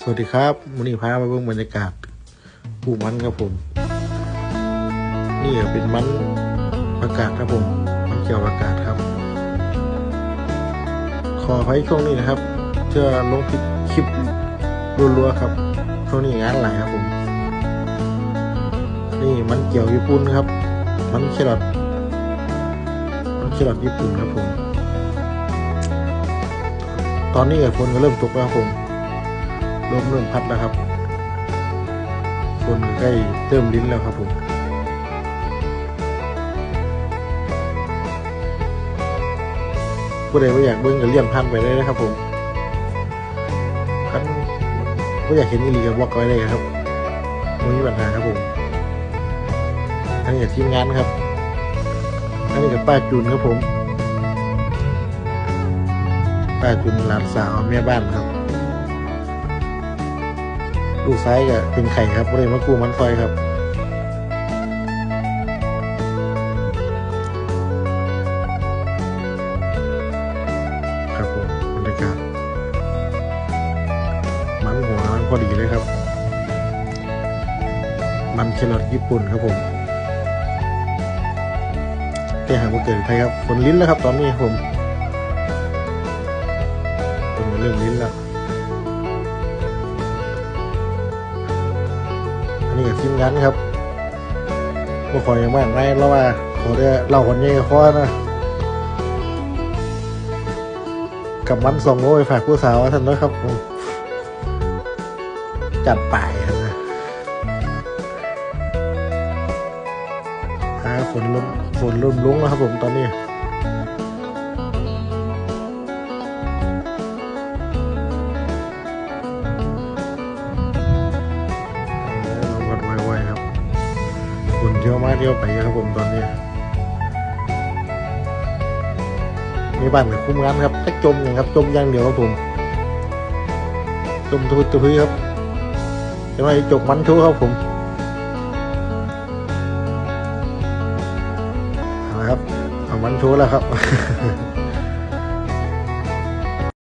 สวัสดีครับวันนี้พามาเบิ่งบรรยากาศปลูกมันครับผม นี่เป็นมันประกาศครับผม มันเกี่ยวประกาศครับ ขอไว้ช่วงนี้นะครับเพื่อลงคลิปคลิปรัวๆครับช่วงนี้งานหลายครับผม นี่มันเกี่ยวญี่ปุ่นครับ มันแครอทมันแครอทญี่ปุ่นครับผม ตอนนี้ฝนก็เริ่มตกแล้วครับผม ลมเริ่มพัดแล้วครับฝนใกล้เริ่มลิ้นแล้วครับผมผู้ใดไม่อยากเบิ้งก็เลี่ยนพันไปได้นะครับผมคันไม่อยากเห็นอีลีก็บอกไว้เลยครับไม่มีปัญหาครับผมอันนี้กับทีมงานครับ อันนี้กับป้าจูนครับผมป้าจูนหลานสาวแม่บ้านครับ ลูกซ้ายก็เป็นไข่ครับเลยมากูมันซอยครับครับผมบรรยากาศมันหัวมันพอดีเลยครับ มันแครอทญี่ปุ่นครับผมแต่หางมาเกิดไทยครับฝนลิ้นแล้วครับตอนนี้ผมฝนเริ่มลิ้นแล้ว นี้กับทีมงานครับบ่ขออย่างมากไม่แล้วว่าขอได้เล่าคนนี้ข้อนะกับมันส่งโอ้ยฝากผู้สาวท่านด้วยครับ จัดไปนะฮะฝนลมฝนลมลุ้งแล้วครับผมตอนนี้ คนเที่ยวมาเที่ยวไปครับผมตอนนี้มีบ้านกับคุ้มงานครับถ้าจมอย่างครับ จมอย่างเดียวครับผม จมทุบทุบครับจะไม่จกมันชูครับผมเอาละครับ เอามันชูแล้วครับ